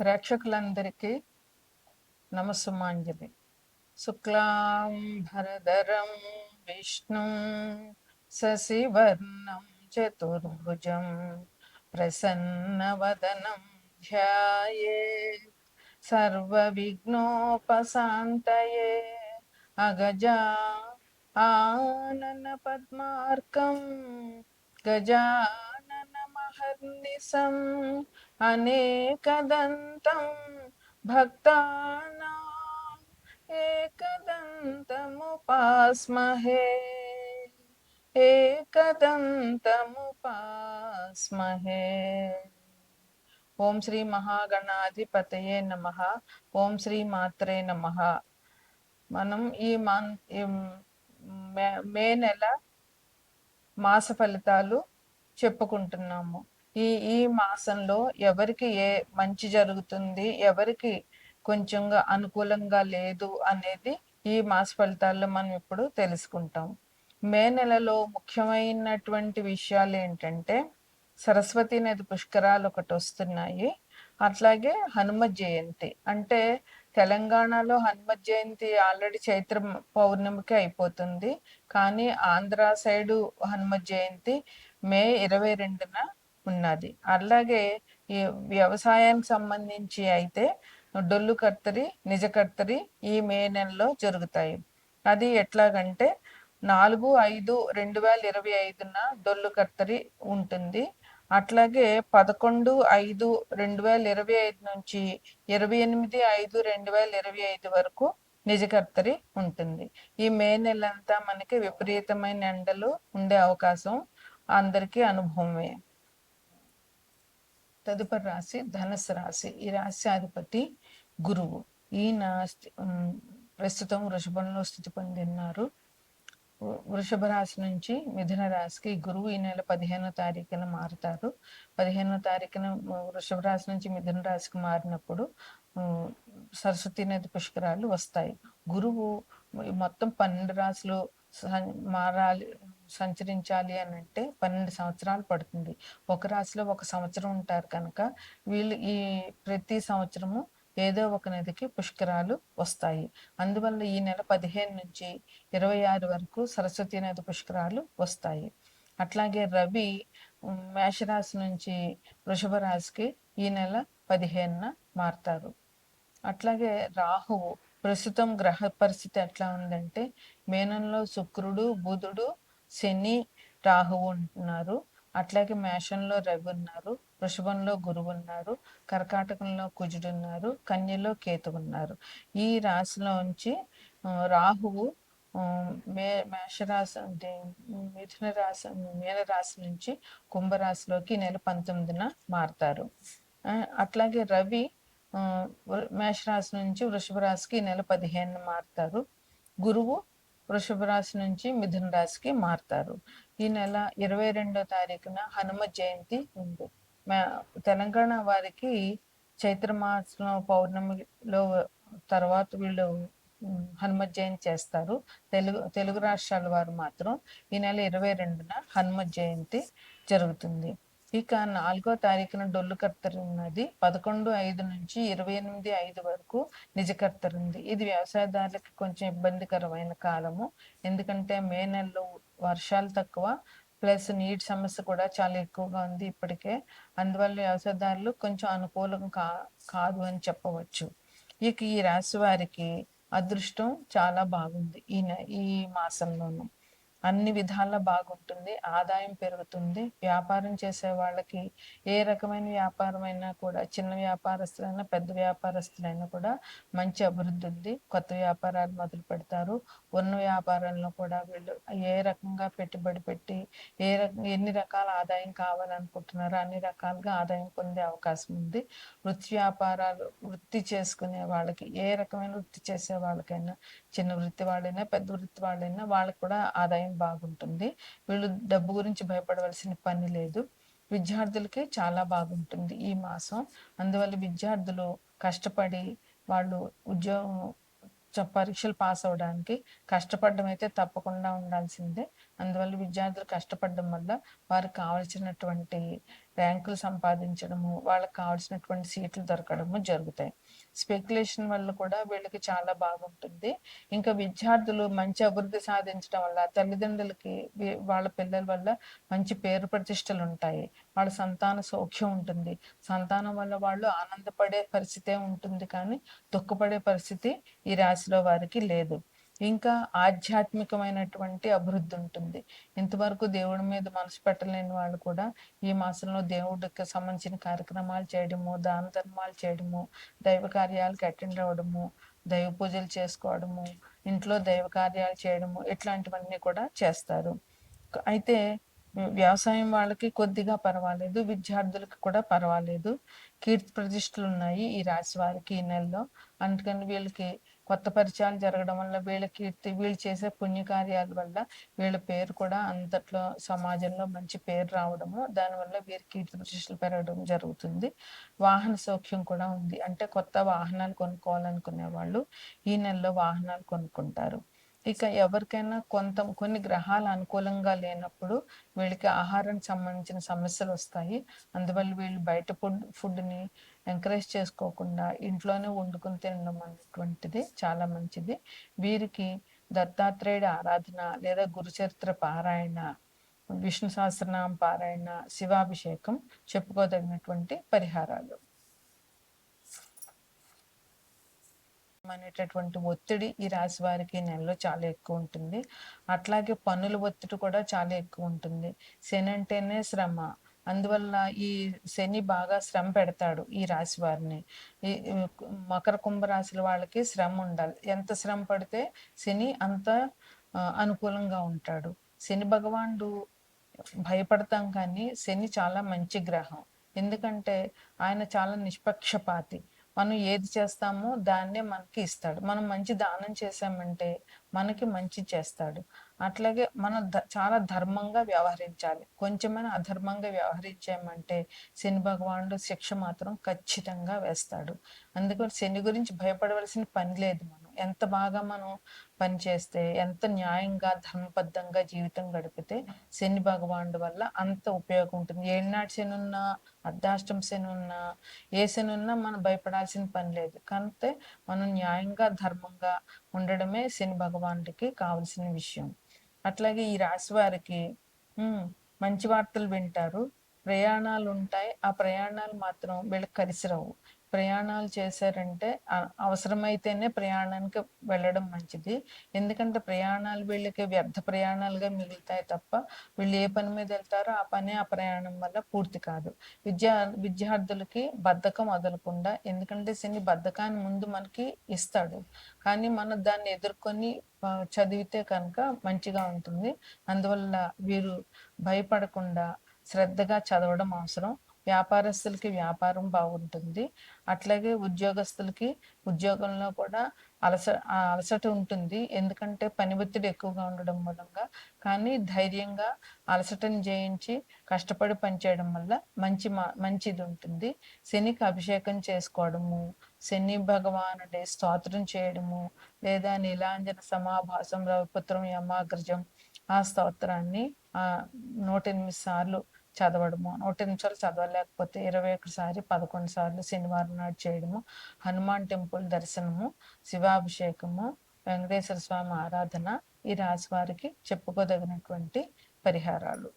ప్రేక్షకులందరికీ నమస్సుమాంజలి. శుక్లాంభరధరం విష్ణు శశివర్ణం చతుర్భుజం ప్రసన్నవదనం ధ్యాయే. సర్వవిఘ్నోపశాంతయే. అగజా ఆనన పద్మార్కం. గజాననమహర్నిశం అనేకదంతం భక్తానాం ఏకదంతముపాస్మహే ఏకదంతముపాస్మహే. ఓం శ్రీ మహాగణాధిపతయే నమ. ఓం శ్రీ మాత్రే నమ. మనం ఈ మన్ మే- మే నెల మాస ఫలితాలు చెప్పుకుంటున్నాము. ఈ ఈ మాసంలో ఎవరికి ఏ మంచి జరుగుతుంది ఎవరికి కొంచెంగా అనుకూలంగా లేదు అనేది ఈ మాస ఫలితాల్లో మనం ఇప్పుడు తెలుసుకుంటాం. మే నెలలో ముఖ్యమైనటువంటి విషయాలు ఏంటంటే సరస్వతి నది పుష్కరాలు ఒకటి వస్తున్నాయి. అట్లాగే హనుమ జయంతి. అంటే తెలంగాణలో హనుమ జయంతి ఆల్రెడీ చైత్ర పౌర్ణమికి అయిపోతుంది. కానీ ఆంధ్ర సైడు హనుమ జయంతి మే ఇరవై రెండున ఉన్నది. అలాగే ఈ వ్యవసాయానికి సంబంధించి అయితే డొల్లు కర్తరి నిజ కర్తరి ఈ మే నెలలో జరుగుతాయి. అది ఎట్లాగంటే నాలుగు ఐదు రెండు వేల ఇరవై ఐదున డొల్లు కర్తరి ఉంటుంది. అట్లాగే పదకొండు ఐదు రెండు వేల ఇరవై ఐదు నుంచి ఇరవై ఎనిమిది ఐదు రెండు వేల ఇరవై ఐదు వరకు నిజకర్తరి ఉంటుంది. ఈ మే నెలంతా మనకి విపరీతమైన ఎండలు ఉండే అవకాశం అందరికీ అనుభవమే. తదుపరి రాశి ధనస్సు రాశి. ఈ రాశి గురువు. ఈయన స్థి- ప్రస్తుతం వృషభంలో స్థితి పొందిన్నారు వృషభ రాశి నుంచి మిథున రాశికి గురువు ఈ నెల పదిహేనో తారీఖున మారుతారు. పదిహేనో తారీఖున వృషభ రాశి నుంచి మిథున రాశికి మారినప్పుడు సరస్వతి నది పుష్కరాలు వస్తాయి. గురువు మొత్తం పన్నెండు రాశులు మారాలి సంచరించాలి అని అంటే పన్నెండు సంవత్సరాలు పడుతుంది. ఒక రాశిలో ఒక సంవత్సరం ఉంటారు కనుక వీళ్ళు ఈ ప్రతి సంవత్సరము ఏదో ఒక నదికి పుష్కరాలు వస్తాయి. అందువల్ల ఈ నెల పదిహేను నుంచి ఇరవై ఆరు వరకు సరస్వతి నది పుష్కరాలు వస్తాయి. అట్లాగే రవి మేషరాశి నుంచి వృషభ రాశికి ఈ నెల పదిహేనున మారుతారు. అట్లాగే రాహువు ప్రస్తుతం గ్రహ పరిస్థితి ఎట్లా ఉందంటే మేనంలో శుక్రుడు బుధుడు శని రాహువు ఉంటున్నారు అట్లాగే మేషంలో రవి ఉన్నారు. వృషభంలో గురువు ఉన్నారు. కర్కాటకంలో కుజుడు ఉన్నారు. కన్యలో కేతు ఉన్నారు. ఈ రాశిలోంచి రాహువు మే మేషరాశి అంటే మిథున రాశి మీన రాశి నుంచి కుంభరాశిలోకి నెల పంతొమ్మిదిన మారుతారు. అట్లాగే రవి మేషరాశి నుంచి వృషభ రాశికి నెల పదిహేను మారుతారు. గురువు వృషభ రాశి నుంచి మిథున రాశికి మారుతారు. ఈ నెల ఇరవై రెండో తారీఖున హనుమ జయంతి ఉంది. తెలంగాణ వారికి చైత్ర మాసంలో పౌర్ణమిలో తర్వాత వీళ్ళు హనుమ జయంతి చేస్తారు. తెలుగు తెలుగు రాష్ట్రాల వారు మాత్రం ఈ నెల ఇరవై రెండున హనుమ జయంతి జరుగుతుంది. ఇక నాలుగో తారీఖున డొల్లు కర్తరి ఉన్నది. పదకొండు ఐదు నుంచి ఇరవై ఎనిమిది ఐదు వరకు నిజ కర్తరి ఉంది. ఇది వ్యవసాయదారులకు కొంచెం ఇబ్బందికరమైన కాలము. ఎందుకంటే మే నెలలో వర్షాలు తక్కువ ప్లస్ నీటి సమస్య కూడా చాలా ఎక్కువగా ఉంది ఇప్పటికే. అందువల్ల వ్యవసాయదారులు కొంచెం అనుకూలం కా కాదు అని చెప్పవచ్చు. ఇక ఈ రాశి వారికి అదృష్టం చాలా బాగుంది ఈ ఈ మాసంలోనూ. అన్ని విధాలా బాగుంటుంది ఆదాయం పెరుగుతుంది. వ్యాపారం చేసే వాళ్ళకి ఏ రకమైన వ్యాపారం అయినా కూడా చిన్న వ్యాపారస్తులైనా పెద్ద వ్యాపారస్తులైనా కూడా మంచి అభివృద్ధి ఉంది. కొత్త వ్యాపారాలు మొదలు పెడతారు. ఉన్న వ్యాపారంలో కూడా వీళ్ళు ఏ రకంగా పెట్టుబడి పెట్టి ఏ రకం ఎన్ని రకాల ఆదాయం కావాలనుకుంటున్నారో అన్ని రకాలుగా ఆదాయం పొందే అవకాశం ఉంది. వృత్తి వ్యాపారాలు వృత్తి చేసుకునే వాళ్ళకి ఏ రకమైన వృత్తి చేసే వాళ్ళకైనా చిన్న వృత్తి వాళ్ళైనా పెద్ద వృత్తి వాళ్ళైనా వాళ్ళకి కూడా ఆదాయం బాగుంటుంది. వీళ్ళు డబ్బు గురించి భయపడవలసిన పని లేదు. విద్యార్థులకి చాలా బాగుంటుంది ఈ మాసం. అందువల్ల విద్యార్థులు కష్టపడి వాళ్ళు ఉద్యోగం పరీక్షలు పాస్ అవడానికి కష్టపడడం అయితే తప్పకుండా ఉండాల్సిందే. అందువల్ల విద్యార్థులు కష్టపడడం వల్ల వారికి కావలసినటువంటి ర్యాంకులు సంపాదించడము వాళ్ళకి కావలసినటువంటి సీట్లు దొరకడము జరుగుతాయి. స్పెక్యులేషన్ వల్ల కూడా వీళ్ళకి చాలా బాగుంటుంది. ఇంకా విద్యార్థులు మంచి అభివృద్ధి సాధించడం వల్ల తల్లిదండ్రులకి వాళ్ళ పిల్లల వల్ల మంచి పేరు ప్రతిష్టలు ఉంటాయి. వాళ్ళ సంతాన సౌఖ్యం ఉంటుంది. సంతానం వల్ల వాళ్ళు ఆనందపడే పరిస్థితే ఉంటుంది కానీ దుఃఖపడే పరిస్థితి ఈ రాశిలో వారికి లేదు. ఇంకా ఆధ్యాత్మికమైనటువంటి అభివృద్ధి ఉంటుంది. ఇంతవరకు దేవుడి మీద మనసు పెట్టలేని వాళ్ళు కూడా ఈ మాసంలో దేవుడికి సంబంధించిన కార్యక్రమాలు చేయడము దాన ధర్మాలు చేయడము దైవ కార్యాలకు అటెండ్ అవ్వడము దైవ పూజలు చేసుకోవడము ఇంట్లో దైవ కార్యాలు చేయడము ఇట్లాంటివన్నీ కూడా చేస్తారు. అయితే వ్యవసాయం వాళ్ళకి కొద్దిగా పర్వాలేదు విద్యార్థులకి కూడా పర్వాలేదు. కీర్తి ప్రతిష్టలు ఉన్నాయి ఈ రాశి వారికి ఈ నెలలో. అందుకని వీళ్ళకి కొత్త పరిచయాలు జరగడం వల్ల వీళ్ళ కీర్తి వీళ్ళు చేసే పుణ్యకార్యాల వల్ల వీళ్ళ పేరు కూడా అంతట్లో సమాజంలో మంచి పేరు రావడము దానివల్ల వీరి కీర్తి ప్రతిష్టలు పెరగడం జరుగుతుంది. వాహన సౌఖ్యం కూడా ఉంది. అంటే కొత్త వాహనాలు కొనుక్కోవాలనుకునే వాళ్ళు ఈ నెలలో వాహనాలు కొనుక్కుంటారు. ఇక ఎవరికైనా కొంత కొన్ని గ్రహాలు అనుకూలంగా లేనప్పుడు వీళ్ళకి ఆహారానికి సంబంధించిన సమస్యలు వస్తాయి. అందువల్ల వీళ్ళు బయట ఫుడ్ ఫుడ్ని ఎంకరేజ్ చేసుకోకుండా ఇంట్లోనే వండుకుని తినడం అనేటువంటిది చాలా మంచిది. వీరికి దత్తాత్రేయుడి ఆరాధన లేదా గురుచరిత్ర పారాయణ విష్ణు సహస్రనామ పారాయణ శివాభిషేకం చెప్పుకోదగినటువంటి పరిహారాలు. అనేటటువంటి ఒత్తిడి ఈ రాశి వారికి నెలలో చాలా ఎక్కువ ఉంటుంది. అట్లాగే పనుల ఒత్తిడి కూడా చాలా ఎక్కువ ఉంటుంది. శని అంటేనే శ్రమ అందువల్ల ఈ శని బాగా శ్రమ పెడతాడు ఈ రాశి వారిని. ఈ మకర కుంభరాశుల వాళ్ళకి శ్రమ ఉండాలి. ఎంత శ్రమ పడితే శని అంత అనుకూలంగా ఉంటాడు. శని భగవానుడు భయపడతాం కానీ శని చాలా మంచి గ్రహం. ఎందుకంటే ఆయన చాలా నిష్పక్షపాతి. మనం ఏది చేస్తామో దాన్నే మనకి ఇస్తాడు. మనం మంచి దానం చేసామంటే మనకి మంచి చేస్తాడు. అట్లాగే మనం చాలా ధర్మంగా వ్యవహరించాలి. కొంచెమైనా అధర్మంగా వ్యవహరించామంటే శని భగవానుడు శిక్ష మాత్రం ఖచ్చితంగా వేస్తాడు. అందుకని శని గురించి భయపడవలసిన పని లేదు మనం. ఎంత బాగా మనం పనిచేస్తే ఎంత న్యాయంగా ధర్మబద్ధంగా జీవితం గడిపితే శని భగవానుడు వల్ల అంత ఉపయోగం ఉంటుంది. ఏనాటి శని ఉన్నా అర్ధాష్టం శని ఉన్నా ఏ శని ఉన్నా మనం భయపడాల్సిన పని లేదు. కాకపోతే మనం న్యాయంగా ధర్మంగా ఉండడమే శని భగవానుడికి కావలసిన విషయం. అట్లాగే ఈ రాశి వారికి మంచి వార్తలు వింటారు. ప్రయాణాలు ఉంటాయి ఆ ప్రయాణాలు మాత్రం వీళ్ళకి కలిసి రావు ప్రయాణాలు చేశారంటే అవసరమైతేనే ప్రయాణానికి వెళ్ళడం మంచిది. ఎందుకంటే ప్రయాణాలు వీళ్ళకి వ్యర్థ ప్రయాణాలుగా మిగులుతాయి తప్ప వీళ్ళు ఏ పని మీద వెళ్తారో ఆ పని ఆ ప్రయాణం వల్ల పూర్తి కాదు. విద్యా విద్యార్థులకి బద్ధకం వదలకుండా ఎందుకంటే శని బద్ధకాన్ని ముందు మనకి ఇస్తాడు. కానీ మనం దాన్ని ఎదుర్కొని చదివితే కనుక మంచిగా ఉంటుంది. అందువల్ల వీరు భయపడకుండా శ్రద్ధగా చదవడం అవసరం. వ్యాపారస్తులకి వ్యాపారం బాగుంటుంది. అట్లాగే ఉద్యోగస్తులకి ఉద్యోగంలో కూడా అలస అలసట ఉంటుంది. ఎందుకంటే పని ఒత్తిడి ఎక్కువగా ఉండడం మూలంగా. కానీ ధైర్యంగా అలసటను జయించి కష్టపడి పనిచేయడం వల్ల మంచి మంచిది ఉంటుంది. శనికి అభిషేకం చేసుకోవడము శని భగవానుడి స్తోత్రం చేయడము లేదా నీలాంజన సమాభాసం రవిపుత్రం యమాగ్రజం ఆ స్తోత్రాన్ని నూట ఎనిమిది సార్లు చదవడము. నూట నిమిషాలు చదవలేకపోతే ఇరవై ఒకసారి పదకొండు సార్లు శనివారం నాడు చేయడము. హనుమాన్ టెంపుల్ దర్శనము శివాభిషేకము వెంకటేశ్వర స్వామి ఆరాధన ఈ రాశి వారికి చెప్పుకోదగినటువంటి పరిహారాలు.